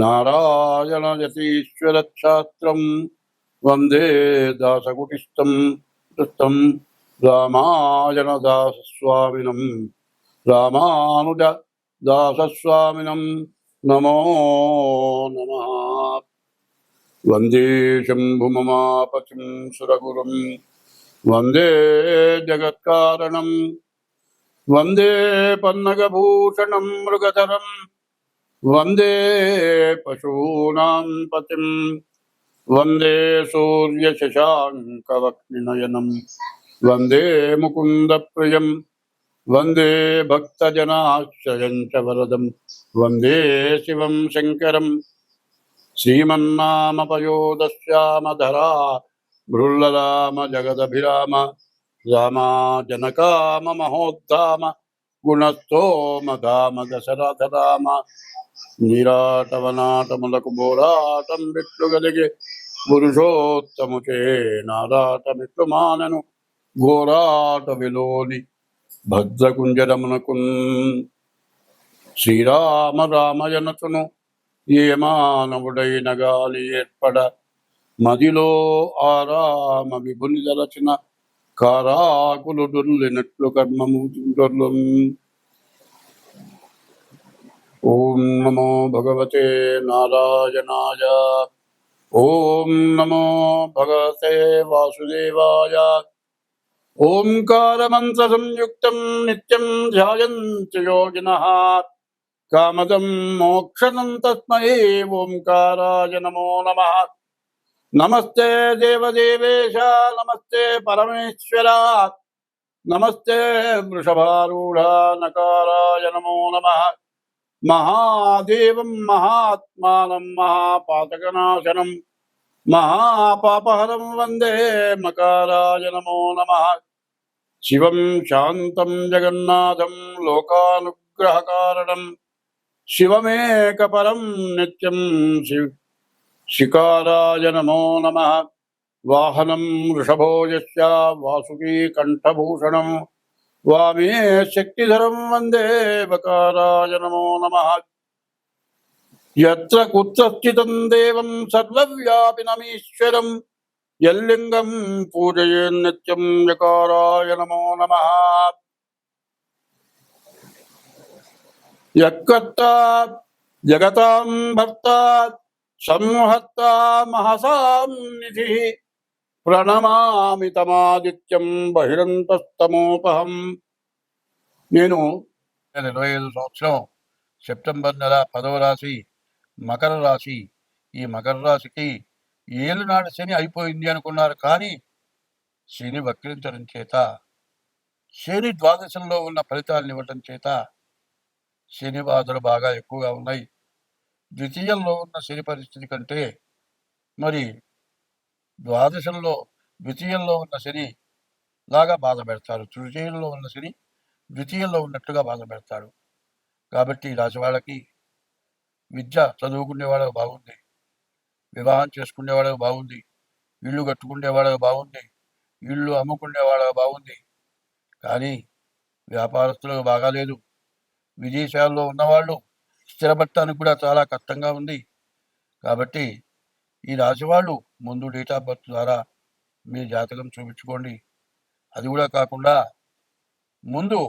नारायणयतीश्वरच्छात्रं वन्दे दासकुटिस्थं कृतं रामायणदासस्वामिनं रामानुजदासस्वामिनं नमो नमः वन्दे शम्भुममापतिं सुरगुरुं वन्दे जगत्कारणं वन्दे पन्नगभूषणं मृगधरम् वंदे पशूनां पतिं वंदे सूर्यशशाङ्कवक्निनयनं वंदे मुकुन्दप्रियं वंदे भक्तजनाश्रयं च वरदं वंदे शिवं शङ्करं। श्रीमन्नामपयोदश्यामधरा भृल्लराम जगदभिराम रामा जनकाम महोद्धाम गुणस्तोम धाम दशरथ राम నీరాటవనాటములకు బోరాటం బిట్లు గలిగే పురుషోత్తముచే నారాటమిట్లు మానను ఘోరాట విలోని భద్రకుంజరమునకు శ్రీరామ రామయనతును ఏ మానవుడైన గాలి ఏర్పడ మదిలో ఆరామ విభుని దలచిన కారాకులు దుర్లినట్లు కర్మము దుర్లు ఓం నమో భగవతే నారాయణాయ ఓం నమో భగవతే వాసుదేవాయ ఓంకారమంత్ర సంయుక్తం నిత్యం ధ్యాయంతి యోగినః కామదం మోక్షణం తస్మై ఓంకారాయ నమో నమః నమస్తే దేవదేవేశ నమస్తే పరమేశ్వర నమస్తే వృషభారూఢ నకారాయ నమో నమః మహాదేవం మహాత్మానం మహాపాతకనాశనం మహాపాపహరం వందే మకారాయ నమో నమ. శివం శాంతం జగన్నాథం లోకానుగ్రహకారణం. శివమేకపరం నిత్యం శివ శికారాయ నమో నమ. వాహనం వృషభో వాసుకీ కంఠభూషణం. వామే శక్తిధరం వందే బకారాయ నమో నమ. ఎత్ర కుత్ర స్థితం దేవం సర్వవ్యాపినమీశ్వరం. ఎల్లింగం పూజయేన్నిత్యం యకారాయ నమో నమ. యక్కర్త జగతాం భర్త సంహర్త మహసాం నిధి. ప్రణమామి తమాదిత్యం బహిరంతస్తమోపహం. నేను నేను ఇరవై ఐదు సంవత్సరం సెప్టెంబర్ నెల పదవ రాశి మకర రాశి. ఈ మకర రాశికి ఏలునాడు శని అయిపోయింది అనుకున్నారు కానీ శని వక్రించడం చేత శని ద్వాదశంలో ఉన్న ఫలితాలను ఇవ్వటం చేత శని బాధలు బాగా ఎక్కువగా ఉన్నాయి. ద్వితీయంలో ఉన్న శని పరిస్థితి కంటే మరి ద్వాదశంలో ద్వితీయంలో ఉన్న శని లాగా బాధ పెడతారు తృతీయంలో ఉన్న శని ద్వితీయంలో ఉన్నట్టుగా బాధ పెడతారు కాబట్టి ఈ రాశి వాళ్ళకి విద్య చదువుకునే వాళ్ళకి బాగుంది. వివాహం చేసుకునే వాళ్ళకి బాగుంది. ఇల్లు కట్టుకునే వాళ్ళకి బాగుంది. ఇల్లు అమ్ముకునే వాళ్ళకి బాగుంది. కానీ వ్యాపారస్తులకు బాగాలేదు విదేశాల్లో ఉన్నవాళ్ళు స్థిరపడటానికి కూడా చాలా కష్టంగా ఉంది. కాబట్టి ఈ రాశి వాళ్ళు ముందు డేట్ ఆఫ్ బర్త్ ద్వారా మీ జాతకం చూపించుకోండి. అది కూడా కాకుండా ముందు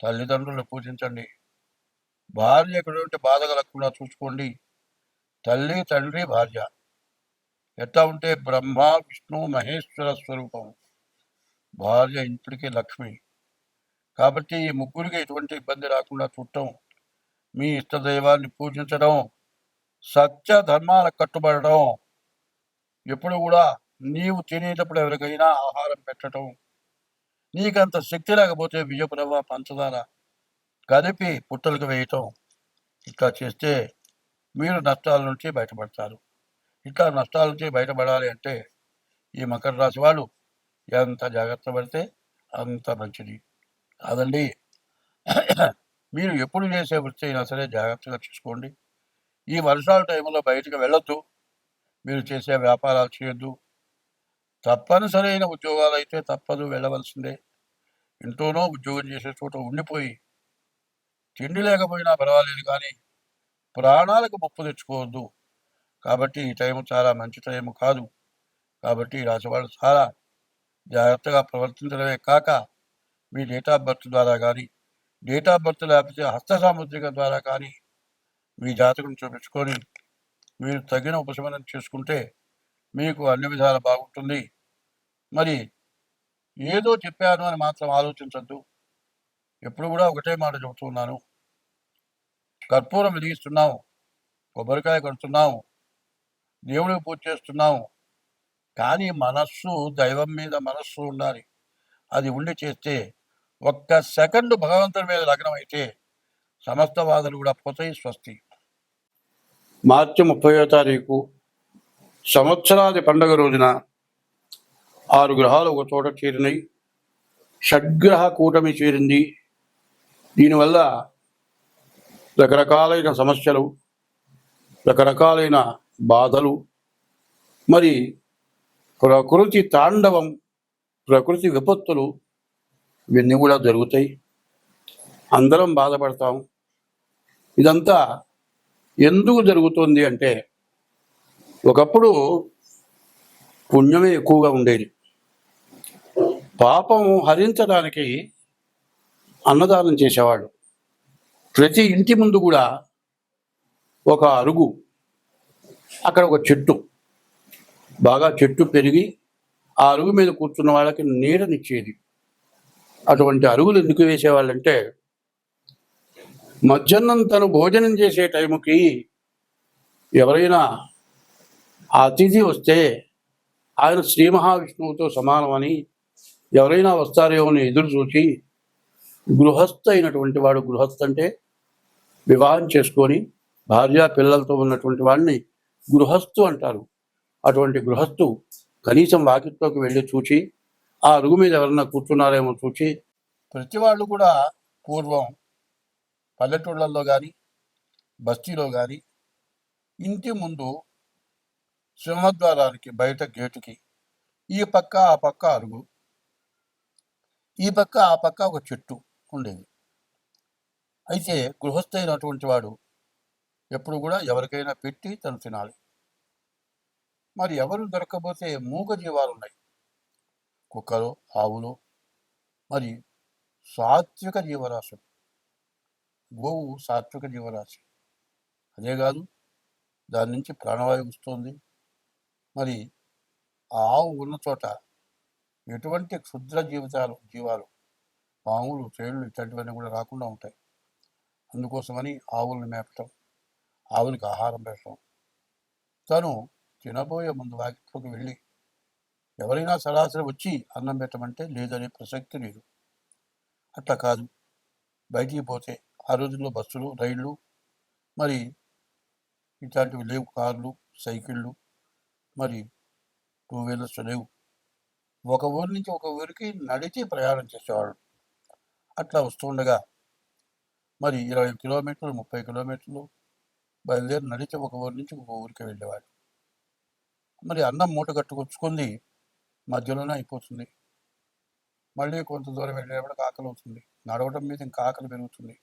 తల్లిదండ్రులను పూజించండి. భార్య ఎక్కడంటే బాధ కలగకుండా చూసుకోండి. తల్లి తండ్రి భార్య. ఎట్లా ఉంటే బ్రహ్మ విష్ణు మహేశ్వర స్వరూపం. భార్య ఇంటికి లక్ష్మి. కాబట్టి ఈ ముగ్గురికి ఎటువంటి ఇబ్బంది రాకుండా చూడటం మీ ఇష్టదైవాన్ని పూజించడం సత్య ధర్మాలకు కట్టుబడడం ఎప్పుడు కూడా నీవు తినేటప్పుడు ఎవరికైనా ఆహారం పెట్టడం నీకంత శక్తి లేకపోతే బియ్యపు రవ్వ పంచదార కలిపి పుట్టలకు వేయటం. ఇట్లా చేస్తే మీరు నష్టాల నుంచి బయటపడతారు. ఇట్లా నష్టాల నుంచి బయటపడాలి అంటే ఈ మకర రాశి వాళ్ళు ఎంత జాగ్రత్త పడితే అంత మంచిది. కాదండి మీరు ఎప్పుడు చేసే వృత్తి అయినా సరే జాగ్రత్తగా చూసుకోండి. ఈ వర్షాల టైంలో బయటకు వెళ్ళొద్దు. మీరు చేసే వ్యాపారాలు చేయొద్దు. తప్పనిసరైన ఉద్యోగాలు అయితే తప్పదు వెళ్ళవలసిందే. ఇంట్లోనో ఉద్యోగం చేసే చోట ఉండిపోయి తిండి లేకపోయినా పర్వాలేదు కానీ ప్రాణాలకు ముప్పు తెచ్చుకోవద్దు. కాబట్టి ఈ టైం చాలా మంచి టైం కాదు. కాబట్టి రాసేవాళ్ళు చాలా జాగ్రత్తగా ప్రవర్తించడమే కాక మీ డేట్ ఆఫ్ బర్త్ ద్వారా కానీ డేట్ ఆఫ్ బర్త్ లేకపోతే హస్త సాముద్రిక ద్వారా కానీ మీ జాతకం చూపించుకొని మీరు తగిన ఉపశమనం చేసుకుంటే మీకు అన్ని విధాలు బాగుంటుంది. మరి ఏదో చెప్పాను అని మాత్రం ఆలోచించద్దు. ఎప్పుడు కూడా ఒకటే మాట చెబుతున్నాను కర్పూరం వెలిగిస్తున్నాము కొబ్బరికాయ కడుతున్నాము దేవుడికి పూజ చేస్తున్నాము కానీ మనస్సు దైవం మీద మనస్సు ఉండాలి. అది ఉండి చేస్తే ఒక్క సెకండ్ భగవంతుడి మీద లగ్నం అయితే సమస్త కూడా పోతాయి స్వస్తి. మార్చి ముప్పయో తారీఖు సంవత్సరాది పండుగ రోజున ఆరు గ్రహాలు ఒక చోట చేరినాయి షడ్గ్రహ కూటమి చేరింది. దీనివల్ల రకరకాలైన సమస్యలు రకరకాలైన బాధలు మరి ప్రకృతి తాండవం ప్రకృతి విపత్తులు ఇవన్నీ కూడా జరుగుతాయి. అందరం బాధపడతాం. ఇదంతా ఎందుకు జరుగుతుంది అంటే ఒకప్పుడు పుణ్యమే ఎక్కువగా ఉండేది. పాపం హరించడానికి అన్నదానం చేసేవాళ్ళు. ప్రతి ఇంటి ముందు కూడా ఒక అరుగు అక్కడ ఒక చెట్టు. బాగా చెట్టు పెరిగి ఆ అరుగు మీద కూర్చున్న వాళ్ళకి నీడనిచ్చేది. అటువంటి అరుగులు ఎందుకు వేసేవాళ్ళంటే మధ్యాహ్నం తను భోజనం చేసే టైంకి ఎవరైనా ఆ అతిథి వస్తే ఆయన శ్రీ మహావిష్ణువుతో సమానమని ఎవరైనా వస్తారేమో అని ఎదురు చూసి గృహస్థ అయినటువంటి వాడు గృహస్థ అంటే వివాహం చేసుకొని భార్య పిల్లలతో ఉన్నటువంటి వాడిని గృహస్థు అంటారు. అటువంటి గృహస్థు కనీసం వాకిట్లోకి వెళ్ళి చూచి ఆ అరుగు మీద ఎవరన్నా కూర్చున్నారేమో చూచి ప్రతి వాళ్ళు కూడా పూర్వం పల్లెటూళ్ళల్లో కానీ బస్తీలో కానీ ఇంటి ముందు సింహద్వారానికి బయట గేటుకి ఈ పక్క ఆ పక్క అరుగు ఈ పక్క ఆ పక్క ఒక చెట్టు ఉండేది. అయితే గృహస్థైనటువంటి వాడు ఎప్పుడు కూడా ఎవరికైనా పెట్టి తను తినాలి. మరి ఎవరు దొరకకపోతే మూగ జీవాలు ఉన్నాయి? కుక్కలు ఆవులు మరి సాత్విక జీవరాశులు. గోవు సాత్విక జీవరాశి. అదే కాదు దాని నుంచి ప్రాణవాయువు వస్తుంది. మరి ఆ ఆవు ఉన్న చోట ఎటువంటి క్షుద్ర జీవితాలు జీవాలు పాములు చేళ్ళు ఇట్లాంటివన్నీ కూడా రాకుండా ఉంటాయి. అందుకోసమని ఆవులను మేపటం ఆవులకి ఆహారం పెట్టడం తను తినబోయే ముందు వాకిట్లోకి వెళ్ళి ఎవరైనా సరాసరి వచ్చి అన్నం పెట్టమంటే లేదనే ప్రసక్తి లేదు. అట్లా కాదు. బయటికి పోతే ఆ రోజుల్లో బస్సులు రైళ్ళు మరి ఇట్లాంటివి లేవు. కార్లు సైకిళ్ళు మరి టూ వీలర్స్ లేవు. ఒక ఊరి నుంచి ఒక ఊరికి నడిచి ప్రయాణం చేసేవాడు అట్లా వస్తుండగా మరి ఇరవై కిలోమీటర్లు ముప్పై కిలోమీటర్లు బయలుదేరి నడిచి ఒక ఊరి నుంచి ఒక ఊరికి వెళ్ళేవాడు మరి అన్నం మూట కట్టుకొచ్చుకుంది. మధ్యలోనే అయిపోతుంది. మళ్ళీ కొంత దూరం వెళ్ళేటప్పుడు ఆకలి అవుతుంది. నడవడం మీద ఇంకా ఆకలి పెరుగుతుంది.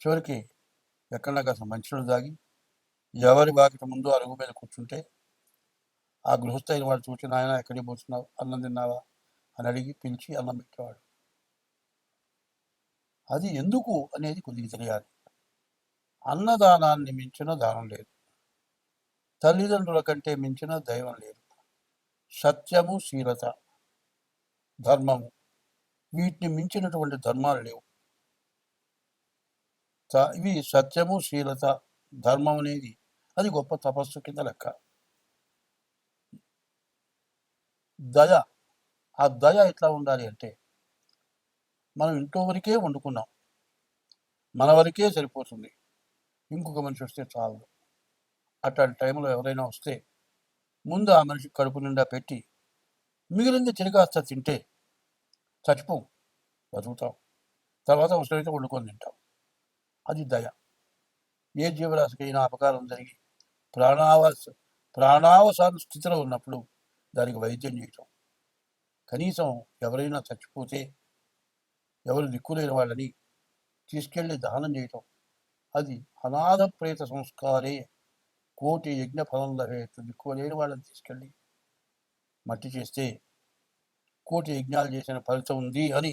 చివరికి ఎక్కడ కాస్త మంచినీళ్ళు తాగి ఎవరి బాకిట ముందు అరుగు మీద కూర్చుంటే ఆ గృహస్థైన వాడు చూసి నాయన ఎక్కడికి పోతున్నావు? అన్నం తిన్నావా? అని అడిగి పిలిచి అన్నం పెట్టేవాడు. అది ఎందుకు అనేది కొద్దిగా తెలియాలి. అన్నదానాన్ని మించిన దానం లేదు. తల్లిదండ్రుల కంటే మించిన దైవం లేదు. సత్యము శీలత ధర్మము వీటిని మించినటువంటి ధర్మాలు లేవు. ఇవి సత్యము శీలత ధర్మం అనేది అది గొప్ప తపస్సు కింద లెక్క. దయ ఆ దయ ఎట్లా ఉండాలి అంటే మనం ఇంట్లో వరకే వండుకున్నాం. మన వరకే సరిపోతుంది. ఇంకొక మనిషి వస్తే చాలు. అట్లాంటి టైంలో ఎవరైనా వస్తే ముందు ఆ మనిషి కడుపు నిండా పెట్టి మిగిలింది తిరిగాస్త తింటే చచ్చిపోం బతుకుతాం. తర్వాత అవసరమైతే వండుకొని తింటాం. అది దయ. ఏ జీవరాశికైనా అపకారం జరిగి ప్రాణావస ప్రాణావసాన స్థితిలో ఉన్నప్పుడు దానికి వైద్యం చేయటం. కనీసం ఎవరైనా చచ్చిపోతే ఎవరు దిక్కులేని వాళ్ళని తీసుకెళ్ళి దానం చేయటం. అది అనాథ ప్రేత సంస్కారే కోటి యజ్ఞ ఫలం లభేట్టు దిక్కులేని వాళ్ళని తీసుకెళ్ళి మట్టి చేస్తే కోటి యజ్ఞాలు చేసిన ఫలితం ఉంది అని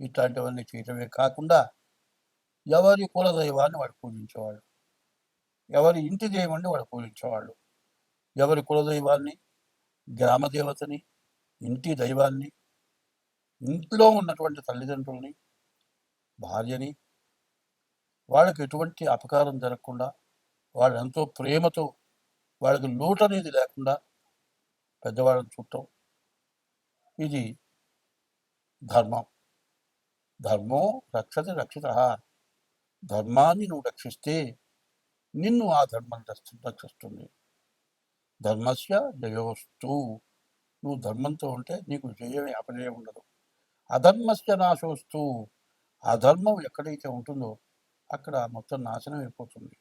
ఇట్లాంటివన్నీ చేయటమే కాకుండా ఎవరి కుల దైవాన్ని వాడు పూజించేవాళ్ళు ఎవరి ఇంటి దైవాన్ని వాడు పూజించేవాళ్ళు ఎవరి కుల దైవాన్ని గ్రామ దేవతని ఇంటి దైవాన్ని ఇంట్లో ఉన్నటువంటి తల్లిదండ్రుల్ని భార్యని వాళ్ళకి ఎటువంటి అపకారం జరగకుండా వాళ్ళు ఎంతో ప్రేమతో వాళ్ళకి లోటు అనేది లేకుండా పెద్దవాళ్ళని చూడటం ఇది ధర్మం. ధర్మం రక్షతి రక్షిత. ధర్మాన్ని నువ్వు రక్షిస్తే నిన్ను ఆ ధర్మం రక్షిస్తుంది ధర్మస్య జయోస్తు. నువ్వు ధర్మంతో ఉంటే నీకు జయమే అపజయం ఉండదు. అధర్మస్య నాశోస్తు. అధర్మం ఎక్కడైతే ఉంటుందో అక్కడ మొత్తం నాశనం అయిపోతుంది.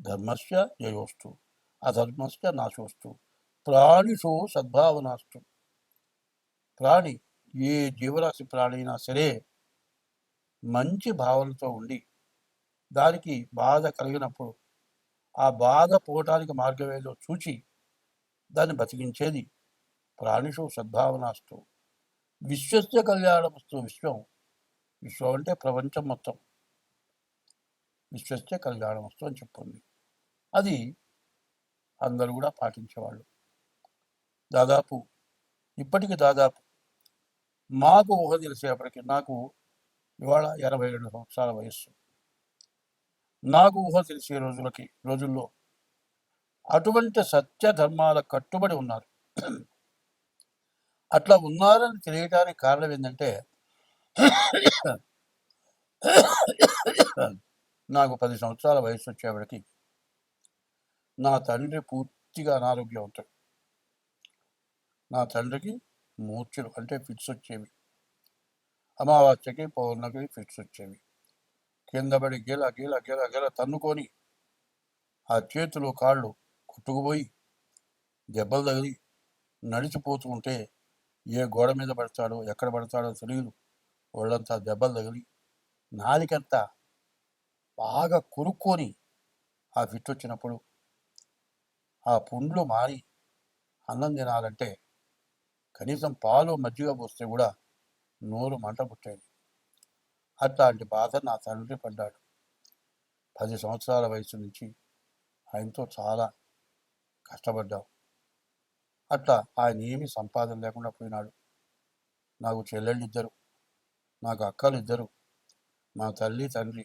ధర్మస్య జయోస్తు. అధర్మస్య నాశోస్తు. ప్రాణిషు సద్భావనాస్తు. ప్రాణి ఏ జీవరాశి ప్రాణి అయినా సరే మంచి భావనతో ఉండి దానికి బాధ కలిగినప్పుడు ఆ బాధ పోవటానికి మార్గమేదో చూచి దాన్ని బతికించేది ప్రాణిషు సద్భావనాస్తు. విశ్వస్య కళ్యాణమస్తు విశ్వం. విశ్వం అంటే ప్రపంచం మొత్తం. విశ్వస్య కళ్యాణమస్తు అని చెప్పుంది. అది అందరూ కూడా పాటించేవాళ్ళు. దాదాపు ఇప్పటికి దాదాపు మాకు ఊహ తెలిసేపటికి నాకు ఇవాళ ఎనభై రెండు సంవత్సరాల వయస్సు. నాకు ఊహ తెలిసే రోజులకి రోజుల్లో. అటువంటి సత్య ధర్మాల కట్టుబడి ఉన్నారు. అట్లా ఉన్నారని తెలియటానికి కారణం ఏంటంటే నాకు పది సంవత్సరాల వయసు వచ్చేవాడికి నా తండ్రి పూర్తిగా అనారోగ్యవంతుడు నా తండ్రికి మూర్ఛలు అంటే ఫిట్స్ వచ్చేవి. అమావాస్యకి పౌర్ణమికి ఫిట్స్ వచ్చేవి. కిందబడి గెల గెల గెల గెల తన్నుకొని ఆ చేతులు కాళ్ళు కొట్టుకుపోయి దెబ్బలు తగిలి నడిచిపోతూ ఉంటే ఏ గోడ మీద పడతాడో ఎక్కడ పడతాడో తెలియదు ఒళ్ళంతా దెబ్బలు తగిలి నాలికంతా బాగా కొరుక్కొని ఆ ఫిట్ వచ్చినప్పుడు ఆ పుండ్లు మారి అన్నం తినాలంటే కనీసం పాలు మజ్జిగ పోస్తే కూడా నోరు మంట పుట్టేది. అట్లాంటి బాధ నా తండ్రి పడ్డాడు. పది సంవత్సరాల వయసు నుంచి ఆయనతో చాలా కష్టపడ్డాం అట్లా ఆయన ఏమీ సంపాదన లేకుండా పోయినాడు. నాకు చెల్లెళ్ళు ఇద్దరు నాకు అక్కలు ఇద్దరు మా తల్లి తండ్రి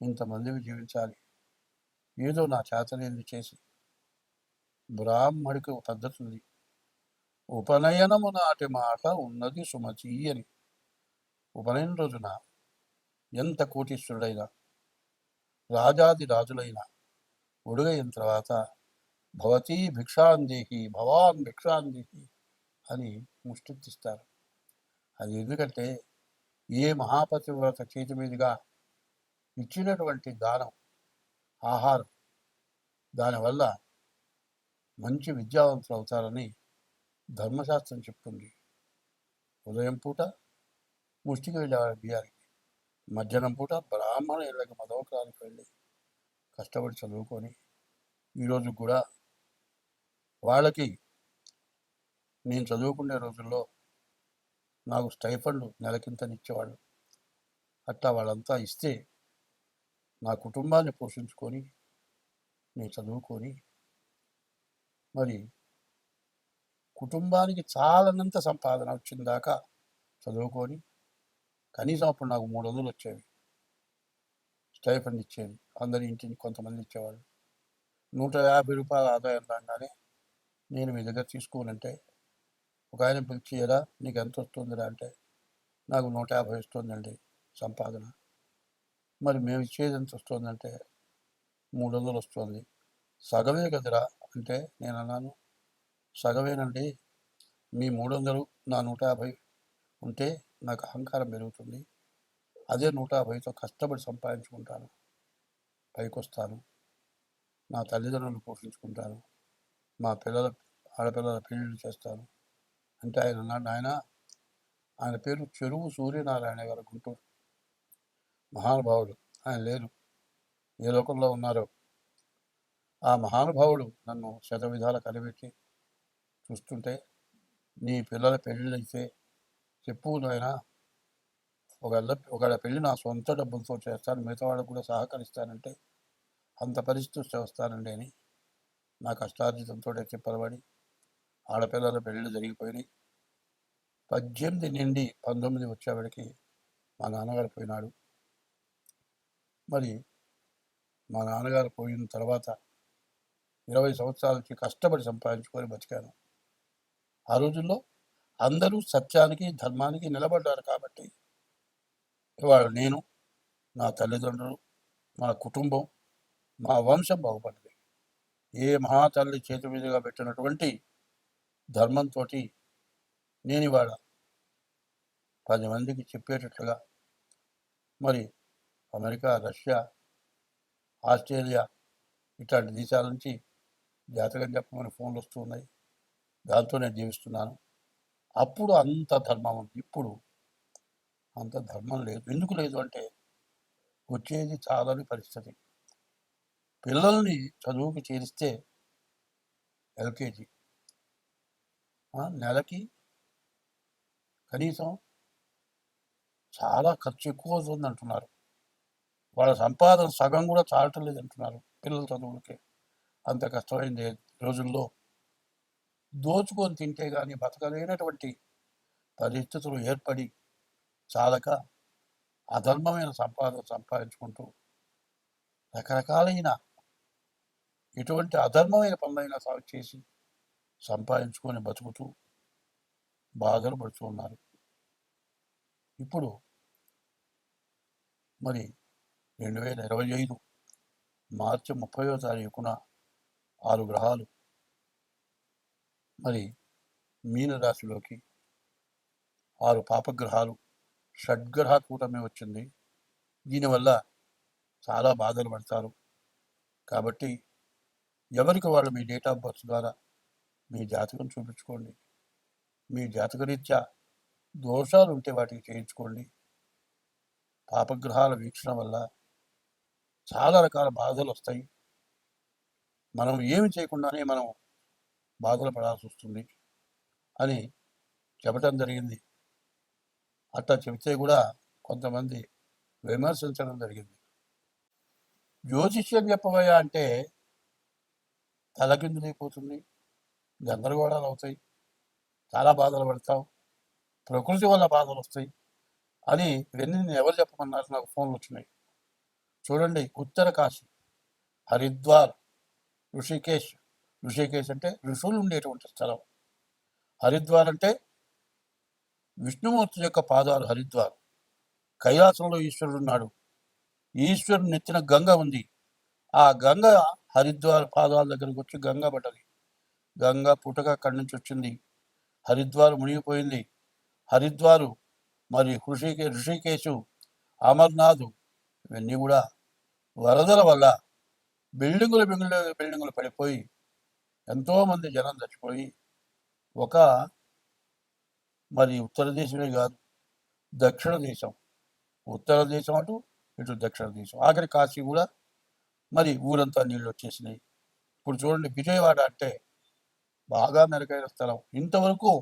ఇంతమందికి జీవించాలి. ఏదో నా చేతనేది చేసి బ్రాహ్మడికి పద్ధతి ఉంది ఉపనయనము నాటి మాట ఉన్నది సుమతి అని ఉపనయన రోజున ఎంత కోటీశ్వరుడైనా రాజాది రాజులైన ఒడుగైన తర్వాత భవతీ భిక్షాందేహి భవాన్ భిక్షాందేహి అని ముష్టిస్తారు అది ఎందుకంటే ఏ మహాపతివ్రత చేతి మీదుగా ఇచ్చినటువంటి దానం ఆహారం దానివల్ల మంచి విద్యావంతులు అవుతారని ధర్మశాస్త్రం చెప్తుంది. ఉదయం పూట ముష్టికి వెళ్ళేవాడు బియ్యానికి మధ్యాహ్నం పూట బ్రాహ్మణ ఇళ్ళకి మదవకానికి వెళ్ళి కష్టపడి చదువుకొని ఈరోజు కూడా వాళ్ళకి నేను చదువుకునే రోజుల్లో నాకు స్టైఫండ్లు నెలకింతనిచ్చేవాళ్ళు. అట్లా వాళ్ళంతా ఇస్తే నా కుటుంబాన్ని పోషించుకొని నేను చదువుకొని మరి కుటుంబానికి చాలనంత సంపాదన వచ్చిందాకా చదువుకొని కనీసం అప్పుడు నాకు మూడు వందలు వచ్చేవి. స్టైఫండ్ ఇచ్చేది అందరి ఇంటిని కొంతమంది ఇచ్చేవాళ్ళు. నూట యాభై రూపాయల ఆదాయం రాగానే నేను మీ దగ్గర తీసుకోనంటే ఒక ఆయన పిలిచియరా నీకు ఎంత వస్తుందిరా అంటే నాకు నూట యాభై వస్తుందండి సంపాదన. మరి మేము ఇచ్చేది ఎంత వస్తుందంటే మూడు వందలు వస్తుంది. సగమే కదరా? అంటే నేను అన్నాను సగమేనండి. మీ మూడు వందలు నా నూట యాభై ఉంటే నాకు అహంకారం పెరుగుతుంది. అదే నూట యాభైతో కష్టపడి సంపాదించుకుంటాను. పైకొస్తాను. నా తల్లిదండ్రులను పోషించుకుంటాను. మా పిల్లల ఆడపిల్లల పెళ్ళిళ్ళు చేస్తాను. అంటే ఆయన అన్నాడు ఆయన ఆయన పేరు చెరువు సూర్యనారాయణ గారు గుంటూరు. మహానుభావుడు. ఆయన లేరు. ఏ లోకంలో ఉన్నారో. ఆ మహానుభావుడు నన్ను శత విధాలు కనిపెట్టి చూస్తుంటే నీ పిల్లల పెళ్ళిళ్ళు అయితే చెప్పు నాయన ఒకళ్ళ ఒకళ్ళ పెళ్ళి నా సొంత డబ్బులతో చేస్తాను. మిగతా వాళ్ళకు కూడా సహకరిస్తానంటే అంత పరిస్థితి చేస్తానండి అని నా కష్టార్జితంతో చెప్పలబడి ఆడపిల్లల పెళ్ళిళ్ళు జరిగిపోయినాయి. పద్దెనిమిది నుండి పంతొమ్మిది వచ్చేవాడికి మా నాన్నగారు పోయినాడు. మరి మా నాన్నగారు పోయిన తర్వాత ఇరవై సంవత్సరాల నుంచి కష్టపడి సంపాదించుకొని బతికాను. ఆ రోజుల్లో అందరూ సత్యానికి ధర్మానికి నిలబడ్డారు కాబట్టి ఇవాళ నేను నా తల్లిదండ్రులు మా కుటుంబం మా వంశం బాగుపడింది. ఏ మహాతల్లి చేతి మీదుగా పెట్టినటువంటి ధర్మంతో నేను ఇవాళ పది మందికి చెప్పేటట్లుగా మరి అమెరికా రష్యా ఆస్ట్రేలియా ఇట్లాంటి దేశాల నుంచి జాతకం చెప్పమని ఫోన్లు వస్తూ ఉన్నాయి. దాంతో నేను జీవిస్తున్నాను. అప్పుడు అంత ధర్మం ఉంది ఇప్పుడు అంత ధర్మం లేదు. ఎందుకు లేదు అంటే వచ్చేది చాలని పరిస్థితి. పిల్లల్ని చదువుకి చేరిస్తే ఎల్కేజీ. నెలకి కనీసం చాలా ఖర్చు ఎక్కువ అవుతుంది అంటున్నారు. వాళ్ళ సంపాదన సగం కూడా చాలటం లేదు అంటున్నారు పిల్లల చదువులకి. అంత కష్టమైంది రోజుల్లో. దోచుకొని తింటే కానీ బతకలేనటువంటి పరిస్థితులు ఏర్పడి చాలక అధర్మమైన సంపాదన సంపాదించుకుంటూ రకరకాలైన ఎటువంటి అధర్మమైన పనులైనా సాగు చేసి సంపాదించుకొని బతుకుతూ బాధలు పడుతూ ఉన్నారు. ఇప్పుడు మరి రెండు వేల ఇరవై ఐదు మార్చి ముప్పయో తారీఖున ఆరు గ్రహాలు మరి మీనరాశిలోకి ఆరు పాపగ్రహాలు షడ్గ్రహ కూటమి వచ్చింది. దీనివల్ల చాలా బాధలు పడతారు. కాబట్టి ఎవరికి వాళ్ళు మీ డేట్ ఆఫ్ బర్త్ ద్వారా మీ జాతకం చూపించుకోండి. మీ జాతకరీత్యా దోషాలు ఉంటే వాటికి చేయించుకోండి. పాపగ్రహాల వీక్షణ వల్ల చాలా రకాల బాధలు వస్తాయి. మనం ఏమి చేయకుండానే మనం బాధలు పడాల్సి వస్తుంది అని చెప్పటం జరిగింది. అట్లా చెబితే కూడా కొంతమంది విమర్శించడం జరిగింది. జ్యోతిష్యం చెప్పబోయా అంటే తలకిందులైపోతుంది గందరగోళాలు అవుతాయి చాలా బాధలు పడతావు ప్రకృతి వల్ల బాధలు వస్తాయి అని ఇవన్నీ నేను ఎవరు చెప్పమన్నారు? నాకు ఫోన్లు వచ్చినాయి. చూడండి ఉత్తరకాశి హరిద్వార్ ఋషికేశ్ ఋషికేశ్ అంటే ఋషులు ఉండేటువంటి స్థలం. హరిద్వార్ అంటే విష్ణుమూర్తి యొక్క పాదాలు హరిద్వార్. కైలాసంలో ఈశ్వరుడు ఉన్నాడు. ఈశ్వరుడు నెత్తిన గంగ ఉంది. ఆ గంగ హరిద్వార్ పాదాల దగ్గరకు వచ్చి గంగ పడ్డది. గంగ పుటక అక్కడి నుంచి వచ్చింది. హరిద్వార్ మునిగిపోయింది. హరిద్వారు మరి హృషికే ఋషికేశు అమర్నాథ్ ఇవన్నీ కూడా వరదల వల్ల బిల్డింగులు బిల్డింగులు బిల్డింగులు పడిపోయి ఎంతోమంది జనం చచ్చిపోయి ఒక మరి ఉత్తర దేశమే కాదు దక్షిణ దేశం. ఉత్తర దేశం అటు ఇటు దక్షిణ దేశం. ఆఖరి కాశీ కూడా మరి ఊరంతా నీళ్ళు వచ్చేసినాయి. ఇప్పుడు చూడండి విజయవాడ అంటే బాగా మెరుగైన స్థలం. ఇంతవరకు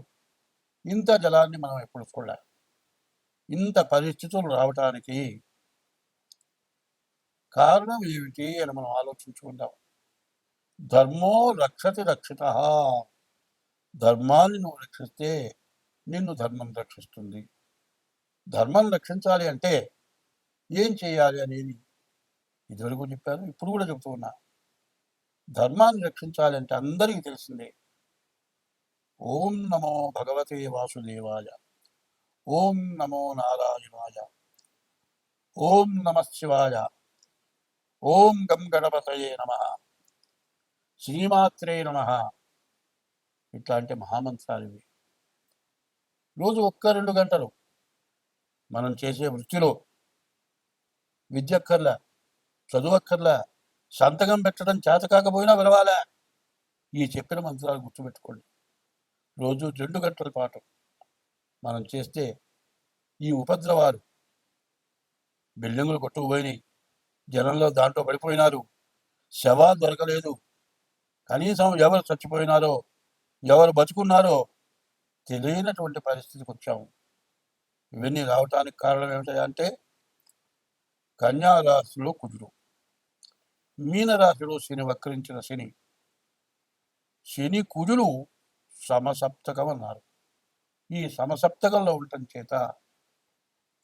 ఇంత జలాన్ని మనం ఎప్పుడు చూడలే. ఇంత పరిస్థితులు రావటానికి కారణం ఏమిటి అని మనం ఆలోచించుకుందాం. ధర్మో రక్షతి రక్షిత. ధర్మాన్ని నువ్వు రక్షిస్తే నిన్ను ధర్మం రక్షిస్తుంది. ధర్మం రక్షించాలి అంటే ఏం చేయాలి అనేది ఇదివరకు చెప్పాను ఇప్పుడు కూడా చెబుతూ ఉన్నా. ధర్మాన్ని రక్షించాలి అంటే అందరికీ తెలిసిందే. ఓం నమో భగవతే వాసుదేవాయ ఓం నమో నారాయణాయ ఓం నమ శివాయ ఓం గం గణపతయే నమ. శ్రీమాత్రే నమ. ఇట్లాంటి మహామంత్రాలు ఇవి రోజు ఒక్క రెండు గంటలు మనం చేసే వృత్తిలో విద్యక్కర్ల చదువక్కర్ల సంతకం పెట్టడం చేత కాకపోయినా వినవాలా ఈ చెప్పిన మంత్రాలు గుర్తుపెట్టుకోండి. రోజు రెండు గంటల పాటు మనం చేస్తే ఈ ఉపద్రవాలు బిల్డింగులు కొట్టుకుపోయినాయి. జనంలో దాంట్లో పడిపోయినారు. శవా దొరకలేదు. కనీసం ఎవరు చచ్చిపోయినారో ఎవరు బతుకున్నారో తెలియనటువంటి పరిస్థితికి వచ్చాము. ఇవన్నీ రావటానికి కారణం ఏమిటంటే కన్యారాశిలో కుజుడు. మీనరాశిలో శని వక్రించిన శని. శని కుజులు సమసప్తకం అన్నారు. ఈ సమసప్తకంలో ఉండటం చేత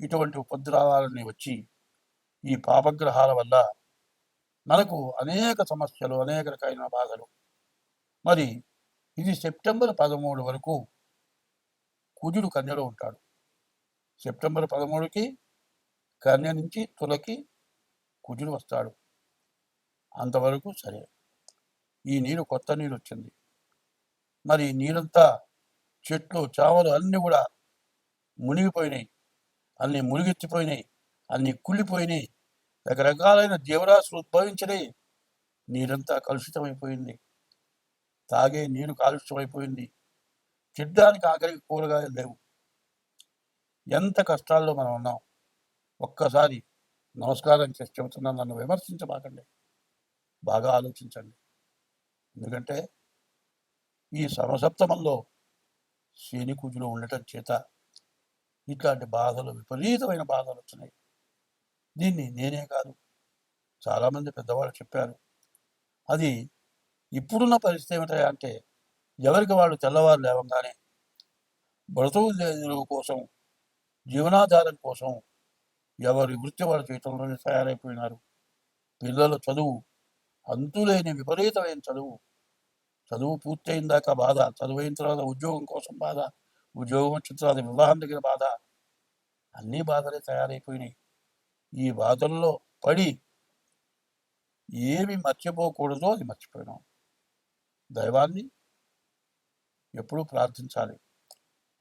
ఇటువంటి ఉపద్రవాలని వచ్చి ఈ పాపగ్రహాల వల్ల మనకు అనేక సమస్యలు అనేక రకమైన బాధలు. మరి ఇది సెప్టెంబర్ పదమూడు వరకు కుజుడు కన్యలో ఉంటాడు. సెప్టెంబర్ పదమూడుకి కన్య నుంచి తులకి కుజుడు వస్తాడు. అంతవరకు సరే. ఈ నీరు కొత్త నీరు వచ్చింది. మరి నీరంతా చెట్లు చావలు అన్నీ కూడా మునిగిపోయినాయి. అన్ని మునిగెత్తిపోయినాయి అన్ని కుళ్ళిపోయినాయి. రకరకాలైన జీవరాశులు ఉద్భవించినాయి నీరంతా కలుషితమైపోయింది. తాగే నీరు కాలుష్యమైపోయింది. తినడానికి ఆఖరికి కూరగాయలు లేవు. ఎంత కష్టాల్లో మనం ఉన్నాం. ఒక్కసారి నమస్కారం చేసి చెబుతున్నాను నన్ను విమర్శించబాకండి. బాగా ఆలోచించండి. ఎందుకంటే ఈ సమసప్తమంలో శని కుజులు ఉండటం చేత ఇట్లాంటి బాధలు విపరీతమైన బాధలు వచ్చినాయి. దీన్ని నేనే కాదు. చాలామంది పెద్దవాళ్ళు చెప్పారు. అది ఇప్పుడున్న పరిస్థితి ఏమిటా అంటే ఎవరికి వాళ్ళు తెల్లవారు లేవగానే బ్రతుకు కోసం జీవనాధారం కోసం ఎవరి వృత్తి వాళ్ళ చేయటంలోనే తయారైపోయినారు. పిల్లల చదువు అంతులేని విపరీతమైన చదువు. చదువు పూర్తయిన దాకా బాధ చదువు అయిన తర్వాత ఉద్యోగం కోసం బాధ ఉద్యోగం వచ్చిన తర్వాత వివాహం దగ్గర బాధ అన్ని బాధలే తయారైపోయినాయి. ఈ బాధల్లో పడి ఏమి మర్చిపోకూడదో అది మర్చిపోయినాం. దైవాన్ని ఎప్పుడూ ప్రార్థించాలి.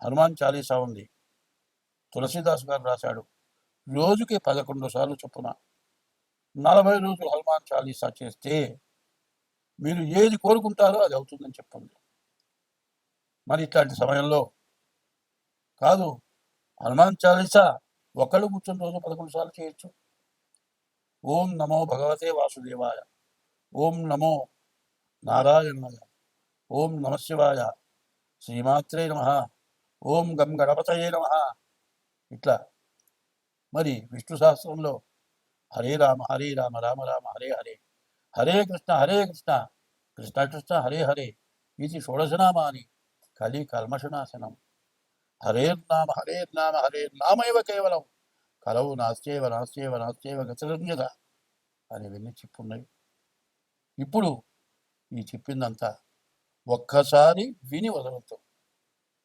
హనుమాన్ చాలీసా ఉంది. తులసీదాస్ గారు రాశాడు. రోజుకి పదకొండు సార్లు చొప్పున నలభై రోజులు హనుమాన్ చాలీసా చేస్తే మీరు ఏది కోరుకుంటారో అది అవుతుందని చెప్పండి. మరి ఇట్లాంటి సమయంలో కాదు హనుమాన్ చాలీసా ఒకళ్ళు కూర్చొని రోజు పదకొండు సార్లు చేయొచ్చు. ఓం నమో భగవతే వాసుదేవాయ. ఓం నమో నారాయణాయ. ఓం నమ శివాయ. శ్రీమాత్రే నమ. ఓం గం గణపతయే నమ. ఇట్లా. మరి విష్ణు శాస్త్రంలో హరే రామ హరే రామ రామ రామ హరే హరే. హరే కృష్ణ హరే కృష్ణ. కృష్ణ కృష్ణ హరే హరే. ఇది షోడశనామాని. కలి కల్మషనాశనం. హరేర్నామ హరేర్నామ హరేర్నామైవ కేవలం? కలవు నాస్చేవ నాస్చేవ నాస్చేవ గతిరన్యత అని విని చెప్పున్నాయి. ఇప్పుడు ఈ చెప్పిందంతా ఒక్కసారి విని వదలొద్దు.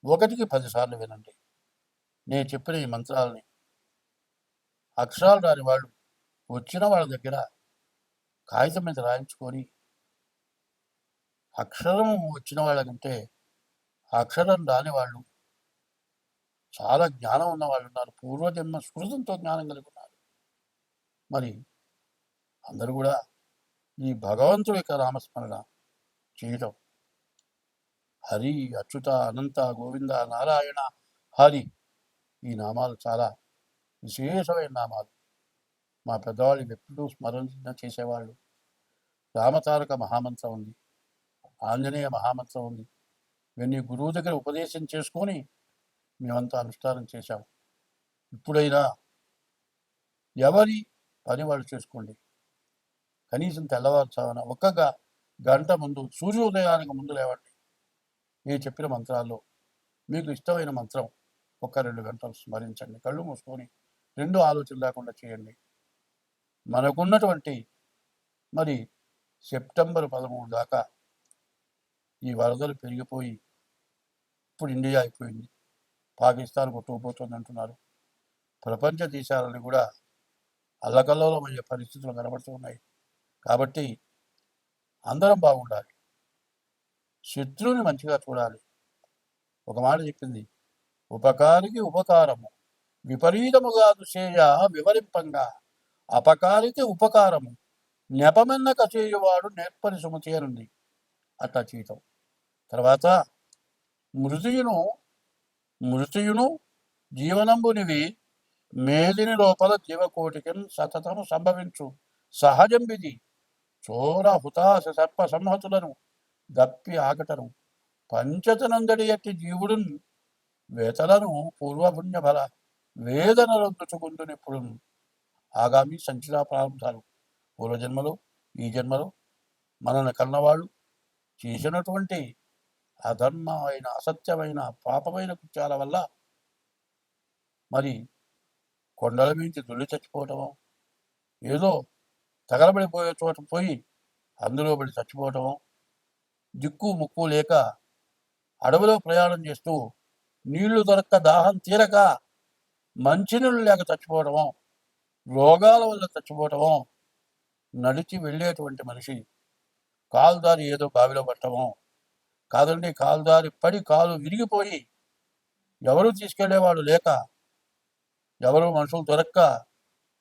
ఒకటికి పదిసార్లు వినండి. నేను చెప్పిన ఈ మంత్రాలని అక్షరాలు రాని వాళ్ళు వచ్చిన వాళ్ళ దగ్గర కాగితం మీద రాయించుకొని అక్షరం వచ్చిన వాళ్ళకంటే అక్షరం రాని వాళ్ళు చాలా జ్ఞానం ఉన్న వాళ్ళు ఉన్నారు పూర్వజన్మ స్మృతంతో జ్ఞానం కలిగి ఉన్నారు. మరి అందరూ కూడా ఈ భగవంతుడి యొక్క రామస్మరణ చేయటం. హరి అచ్యుత అనంత గోవింద నారాయణ హరి ఈ నామాలు చాలా విశేషమైన నామాలు. మా పెద్దవాళ్ళు ఎప్పుడూ స్మరణ చేసేవాళ్ళు. రామతారక మహామంత్రం ఉంది. ఆంజనేయ మహామంత్రం ఉంది. ఇవన్నీ గురువు దగ్గర ఉపదేశం చేసుకొని మేమంతా అనుష్ఠానం చేశాం ఇప్పుడైనా ఎవరి పని వాళ్ళు చేసుకోండి. కనీసం తెల్లవారుచావన ఒక్క గంట ముందు సూర్యోదయానికి ముందు లేవండి. నేను చెప్పిన మంత్రాల్లో మీకు ఇష్టమైన మంత్రం ఒక రెండు గంటలు స్మరించండి. కళ్ళు మూసుకొని రెండు ఆలోచన లేకుండా చేయండి. మనకున్నటువంటి మరి సెప్టెంబర్ పదమూడు దాకా ఈ వరదలు పెరిగిపోయి ఇప్పుడు ఇండియా అయిపోయింది. పాకిస్తాన్ కొట్టుకుపోతుంది అంటున్నారు. ప్రపంచ దేశాలని కూడా అల్లకల్లోలమయ్యే పరిస్థితులు కనబడుతున్నాయి కాబట్టి అందరం బాగుండాలి. శత్రువుని మంచిగా చూడాలి. ఒక మాట చెప్పింది. ఉపకారికి ఉపకారము విపరీతముగా చేయ వివరింపంగా. అపకారికి ఉపకారము నెపమెన్న కచేయువాడు నేర్పరి సుమతి అనుంది అట్లా చేయటం తర్వాత మృదుయును మృతియును జీవనంబునివి. మేదిని లోపల జీవకోటికి సతతము సంభవించు. సహజం విధి చోర హుతాశ సర్ప సంహతులను దప్పి ఆకటను పంచతనందడి ఎట్టి జీవుడున్ వేతలను పూర్వపుణ్య బల వేదనలొద్దుచుకుందునిప్పుడు ఆగామి సంచితా ప్రారంభాలు. పూర్వజన్మలో ఈ జన్మలో మనల్ని కన్నవాళ్ళు చేసినటువంటి అధర్మమైన అసత్యమైన పాపమైన కృత్యాల వల్ల మరి కొండల మించి దుల్లి చచ్చిపోవటము ఏదో తగలబడిపోయే చోట పోయి అందులో పడి చచ్చిపోవటము దిక్కు ముక్కు లేక అడవిలో ప్రయాణం చేస్తూ నీళ్ళు దొరక్క దాహం తీరక మంచినీళ్ళు లేక చచ్చిపోవటము రోగాల వల్ల చచ్చిపోవటము నడిచి వెళ్ళేటువంటి మనిషి కాలుదారి ఏదో బావిలో పట్టము కాదండి కాలుదారి పడి కాలు విరిగిపోయి ఎవరు తీసుకెళ్ళేవాడు లేక ఎవరు మనుషులు దొరక్క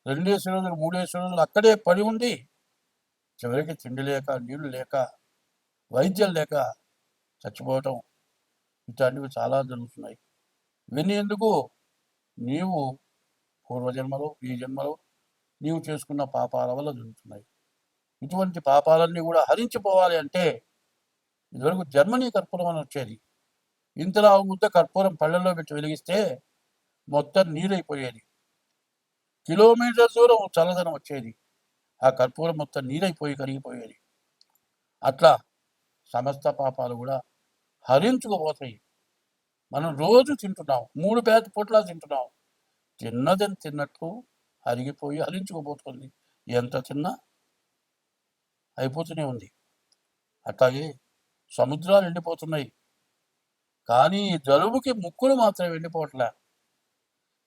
రెండేసి రోజులు మూడేసి రోజులు అక్కడే పడి ఉండి చివరికి తిండి లేక నీళ్ళు లేక వైద్యం లేక చచ్చిపోవటం ఇట్లాంటివి చాలా జరుగుతున్నాయి. ఇవన్నీ ఎందుకు? నీవు పూర్వజన్మలో ఈ జన్మలో నీవు చేసుకున్న పాపాల వల్ల జరుగుతున్నాయి. ఇటువంటి పాపాలన్నీ కూడా హరించిపోవాలి అంటే ఇదివరకు జర్మనీ కర్పూరం అని వచ్చేది. ఇంతలా ముద్ద కర్పూరం పళ్ళల్లో పెట్టి వెలిగిస్తే మొత్తం నీరైపోయేది. కిలోమీటర్ దూరం చల్లదనం వచ్చేది. ఆ కర్పూరం మొత్తం నీరైపోయి కరిగిపోయేది. అట్లా సమస్త పాపాలు కూడా హరించుకుపోతాయి. మనం రోజు తింటున్నాం. మూడు పేద పొట్లా తింటున్నాం. తిన్నదని తిన్నట్టు అరిగిపోయి హరించుకుపోతుంది. ఎంత తిన్నా అయిపోతూనే ఉంది. అట్లాగే సముద్రాలు ఎండిపోతున్నాయి. కానీ జలుబుకి ముక్కులు మాత్రం ఎండిపోవట్లే.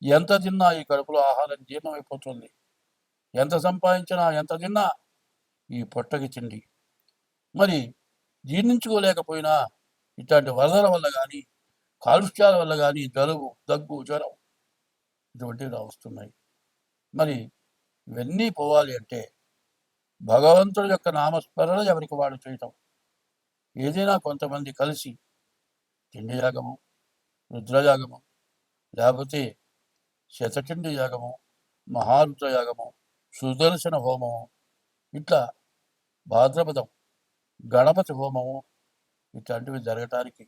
ఎంత తిన్నా ఈ కడుపులో ఆహారం జీర్ణం అయిపోతుంది ఎంత సంపాదించినా ఎంత తిన్నా ఈ పొట్టకి తిండి. మరి జీర్ణించుకోలేకపోయినా ఇట్లాంటి వరదల వల్ల కానీ కాలుష్యాల వల్ల కానీ జలుబు దగ్గు జ్వరం ఇటువంటివి వస్తున్నాయి. మరి ఇవన్నీ పోవాలి అంటే భగవంతుడి యొక్క నామస్మరణ ఎవరికి వాడు చేయటం? ఏదైనా కొంతమంది కలిసి తిండి యాగము రుద్రయాగము లేకపోతే శతచండి యాగము మహారుద్ర యాగము సుదర్శన హోమము ఇట్లా భాద్రపదం గణపతి హోమము ఇట్లాంటివి జరగటానికి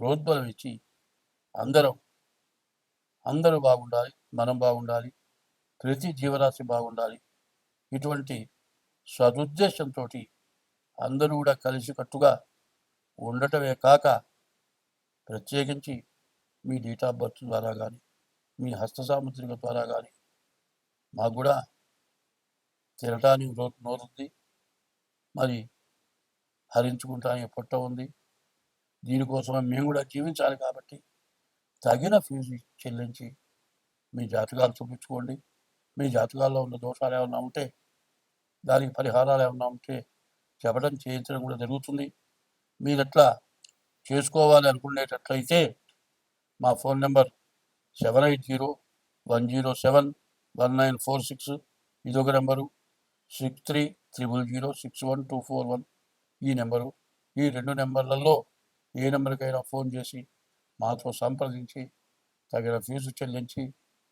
ప్రోద్బలం ఇచ్చి అందరం అందరూ బాగుండాలి మనం బాగుండాలి ప్రతి జీవరాశి బాగుండాలి ఇటువంటి సదుద్దేశంతో అందరూ కూడా కలిసికట్టుగా ఉండటమే కాక ప్రత్యేకించి మీ డేట్ ఆఫ్ బర్త్ ద్వారా కానీ మీ హస్త సాముద్రిక ద్వారా కానీ మాకు కూడా తినటానికి నోరు నోరుంది. మరి హరించుకుంటానికి పొట్ట ఉంది. దీనికోసమే మేము కూడా జీవించాలి కాబట్టి తగిన ఫీజు చెల్లించి మీ జాతకాలు చూపించుకోండి. మీ జాతకాల్లో ఉన్న దోషాలు ఏమైనా ఉంటే దానికి పరిహారాలు ఏమైనా ఉంటే చెప్పడం చేయించడం కూడా జరుగుతుంది. మీరు ఎట్లా చేసుకోవాలి అనుకునేటట్లయితే మా phone number seven eight zero one zero seven one nine four six ఇదొక number. Six three triple zero six one two four one ఈ నెంబరు. ఈ రెండు నెంబర్లలో ఏ నెంబర్కైనా ఫోన్ చేసి మాతో సంప్రదించి తగిన ఫీజు చెల్లించి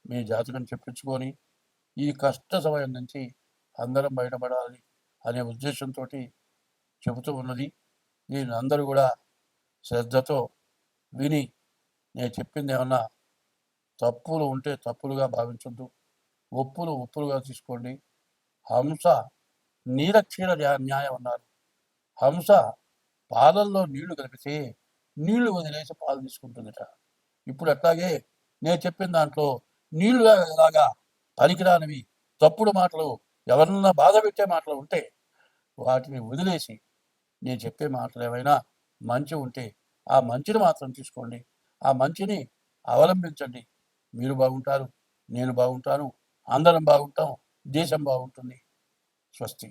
మీ జాతకం చెప్పించుకొని ఈ కష్ట సమయం నుంచి అందరం బయటపడాలి అనే ఉద్దేశంతో చెబుతూ ఉన్నది. దీన్ని అందరూ కూడా శ్రద్ధతో విని నేను చెప్పింది ఏమన్నా తప్పులు ఉంటే తప్పులుగా భావించొద్దు. ఒప్పులు ఒప్పులుగా తీసుకోండి. హంస నీరక్షీర న్యాయం అన్నారు. హంస పాలల్లో నీళ్ళు కలిపితే నీళ్ళు వదిలేసి పాలు తీసుకుంటుందట. ఇప్పుడు అట్లాగే నేను చెప్పిన దాంట్లో నీళ్ళు లాగా పనికిరానివి తప్పుడు మాటలు ఎవరన్నా బాధ పెట్టే మాటలు ఉంటే వాటిని వదిలేసి నేను చెప్పే మాటలు ఏమైనా మంచి ఉంటే ఆ మంచిని మాత్రం తీసుకోండి. ఆ మంచిని అవలంబించండి. మీరు బాగుంటారు నేను బాగుంటాను అందరం బాగుంటాం దేశం బాగుంటుంది. స్వస్తి.